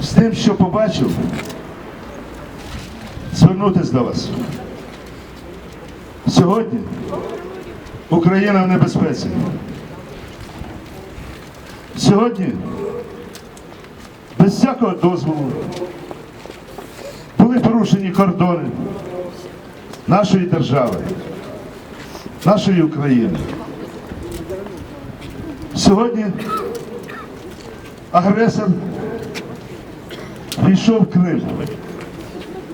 з тим, що побачив, звернутися до вас. Сьогодні Україна в небезпеці. Сьогодні без всякого дозволу були порушені кордони нашої держави, нашої України. Сьогодні агресор війшов Крим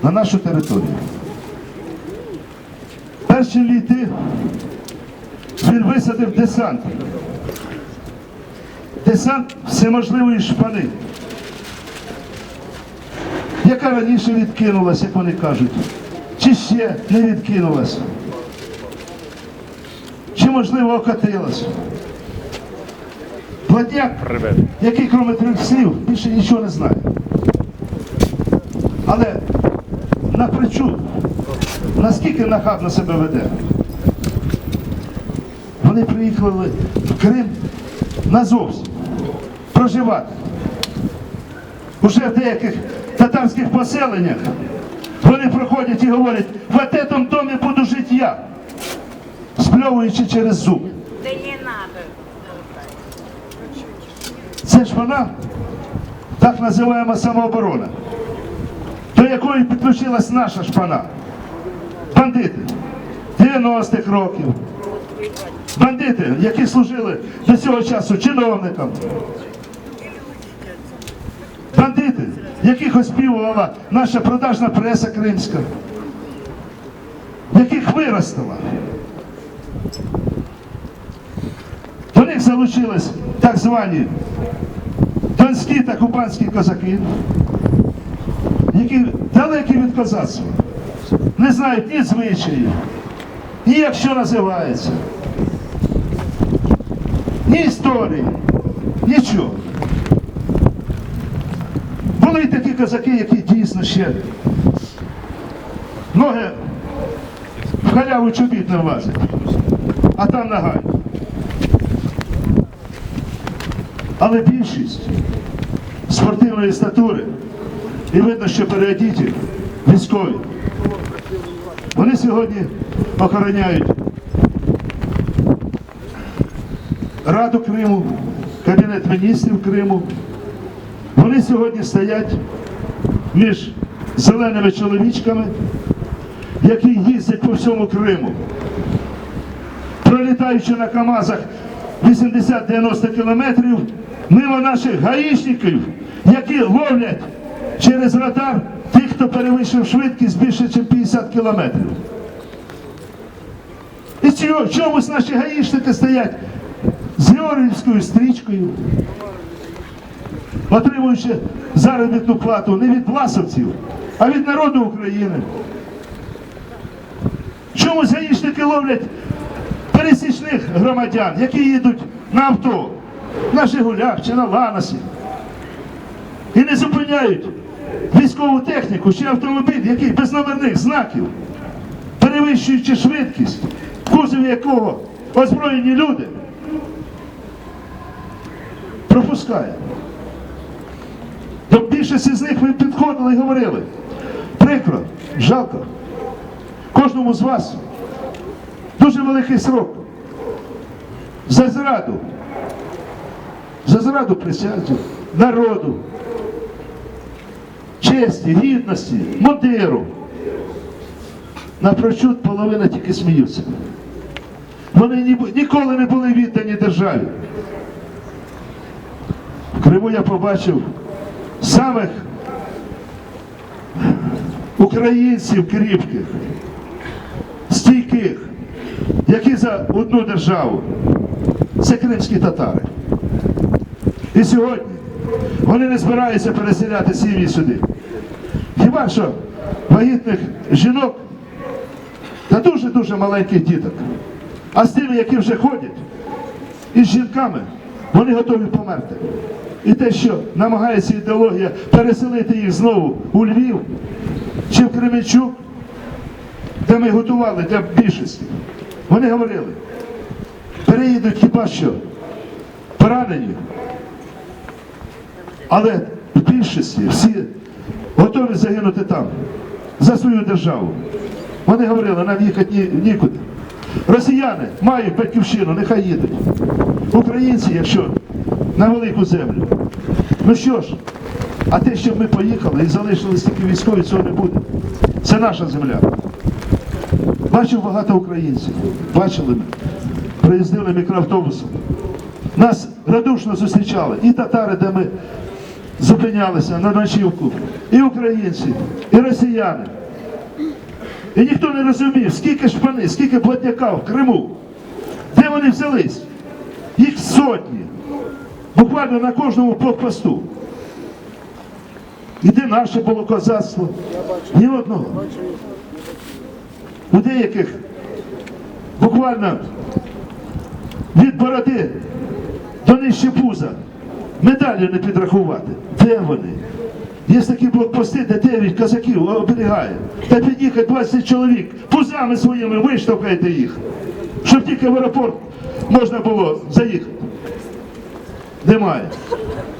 на нашу територію. Перші літи він висадив десант. Десант всеможливої шпани, яка раніше відкинулась, як вони кажуть, чи ще не відкинулась, чи можливо окатилась. Платняк, який крім трьох слів, більше нічого не знає. Але напричуд, наскільки нахабно себе веде. Вони приїхали в Крим назовсім проживати. Уже в деяких татарських поселеннях вони проходять і говорять, в этом домі буду жити я, спльовуючи через зуб. Це ж вона, так називаємо самооборона, до якої підключилась наша шпана. Бандити 90-х років. Бандити, які служили до цього часу чиновникам. Бандити, яких оспівувала наша продажна преса кримська, яких виростила. До них залучились так звані донські та кубанські козаки, які далекі від козацтва, не знають ні звичаїв, ні як що називається, ні історії, нічого. Були й такі козаки, які дійсно ще ноги в халяву чобіт не влазять, а там нагай. Але більшість спортивної статури, і видно, що переодіті військові, вони сьогодні охороняють Раду Криму, Кабінет міністрів Криму. Вони сьогодні стоять між зеленими чоловічками, які їздять по всьому Криму, пролітаючи на КАМАЗах 80-90 кілометрів мимо наших гаїшників, які ловлять через радар тих, хто перевищив швидкість більше, ніж 50 кілометрів. І чомусь наші гаїшники стоять з Георгіївською стрічкою, отримуючи заробітну плату не від власовців, а від народу України. Чомусь гаїшники ловлять пересічних громадян, які їдуть на авто, на Жигулях чи на Ланосі. І не зупиняють військову техніку чи автомобіль, який без номерних знаків, перевищуючи швидкість, в якого озброєні люди, пропускає. До більшості з них ви підходили і говорили. Прикро, жалко. Кожному з вас дуже великий срок. За зраду. За зраду присязі, народу, честі, гідності, модиру. Напрочуд половина тільки сміються. Вони ні- ніколи не були віддані державі. В Криму я побачив самих українців кріпких, стійких, які за одну державу. Це кримські татари. І сьогодні вони не збираються переселяти сім'ї сюди. Що вагітних жінок та дуже-дуже маленьких діток. А з тими, які вже ходять, і з жінками, вони готові померти. І те, що намагається ідеологія переселити їх знову у Львів чи в Кременчук, де ми готували для більшості. Вони говорили, переїдуть хіба що поранені, але в більшості всі готові загинути там за свою державу. Вони говорили, нам їхати ні, нікуди. Росіяни мають батьківщину, нехай їдуть. Українці, якщо на велику землю. Ну що ж, а те, щоб ми поїхали і залишились тільки військові, цього не буде. Це наша земля. Бачив багато українців. Бачили ми. Приїздили мікроавтобусом. Нас радушно зустрічали. І татари, де ми зупинялися на ночівку, і українці, і росіяни. І ніхто не розумів, скільки шпани, скільки платняка в Криму. Де вони взялись? Їх сотні. Буквально на кожному блокпосту. І де наше було козацтво? Ні одного. У деяких буквально від бороди до нижче пуза медалі не підрахувати. Де вони? Є такі блокпости, де 9 козаків оберігає. Та під'їхать 20 чоловік, пузами своїми виштовхайте їх, щоб тільки в аеропорт можна було заїхати. Немає.